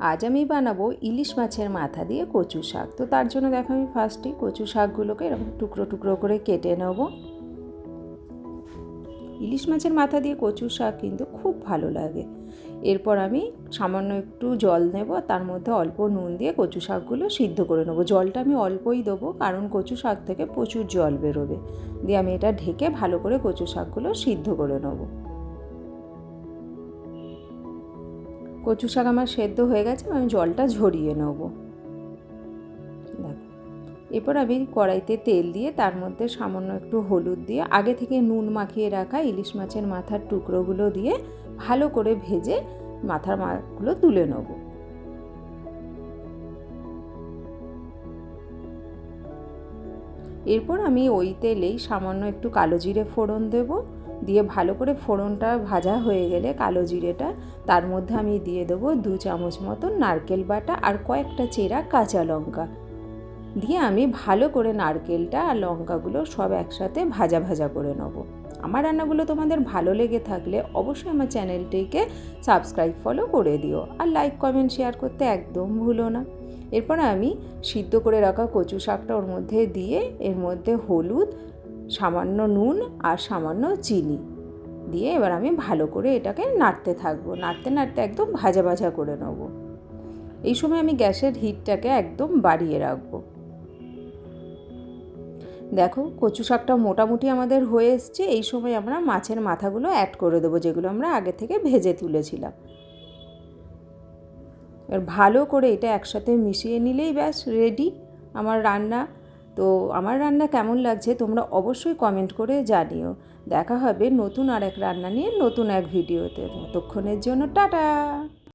আজ আমি বানাবো ইলিশ মাছের মাথা দিয়ে কচু শাক। তো তার জন্য দেখো আমি ফার্স্টেই কচু শাকগুলোকে এরকম টুকরো টুকরো করে কেটে নেব। ইলিশ মাছের মাথা দিয়ে কচু শাক কিন্তু খুব ভালো লাগে। এরপর আমি সামান্য একটু জল নেব, তার মধ্যে অল্প নুন দিয়ে কচু শাকগুলো সিদ্ধ করে নেব। জলটা আমি অল্পই দেবো, কারণ কচু শাক থেকে প্রচুর জল বেরোবে। দিয়ে আমি এটা ঢেকে ভালো করে কচু শাকগুলো সিদ্ধ করে নেব। কচু শাক আমার সেদ্ধ হয়ে গেছে, আমি জলটা ঝরিয়ে নেব। দেখো, এরপর আমি কড়াইতে তেল দিয়ে তার মধ্যে সামান্য একটু হলুদ দিয়ে, আগে থেকে নুন মাখিয়ে রাখা ইলিশ মাছের মাথার টুকরোগুলো দিয়ে ভালো করে ভেজে মাথার মাগুলো তুলে নেব। এরপর আমি ওই তেলেই সামান্য একটু কালো জিরে ফোড়ন দেবো দিয়ে ভালো করে ফোড়নটা ভাজা হয়ে গেলে কালো জিরেটা, তার মধ্যে আমি দিয়ে দেবো দু চামচ মতো নারকেল বাটা আর কয়েকটা চেরা কাঁচা লঙ্কা। দিয়ে আমি ভালো করে নারকেলটা আর লঙ্কাগুলো সব একসাথে ভাজা ভাজা করে নেব। আমার রান্নাগুলো তোমাদের ভালো লেগে থাকলে অবশ্যই আমার চ্যানেলটিকে সাবস্ক্রাইব ফলো করে দিও আর লাইক কমেন্ট শেয়ার করতে একদম ভুলো না। এরপর আমি সিদ্ধ করে রাখা কচু শাকটা ওর মধ্যে দিয়ে, এর মধ্যে হলুদ সামান্য নুন আর সামান্য চিনি। দিয়ে এবার আমি ভালো করে এটাকে নাড়তে থাকব। নাড়তে নাড়তে একদম ভাজা ভাজা করে নেব। এই সময় আমি গ্যাসের হিটটাকে একদম বাড়িয়ে রাখব। দেখো, কচু শাকটা মোটামুটি আমাদের হয়ে এসছে। এই সময় আমরা মাছের মাথাগুলো অ্যাড করে দেবো, যেগুলো আমরা আগে থেকে ভেজে তুলেছিলাম। এবার ভালো করে এটা একসাথে মিশিয়ে নিলেই ব্যাস রেডি আমার রান্না তো আমার রান্না কেমন লাগছে তোমরা অবশ্যই কমেন্ট করে জানিও। দেখা হবে নতুন আর এক রান্না নিয়ে নতুন এক ভিডিওতে ততক্ষণের জন্য টাটা!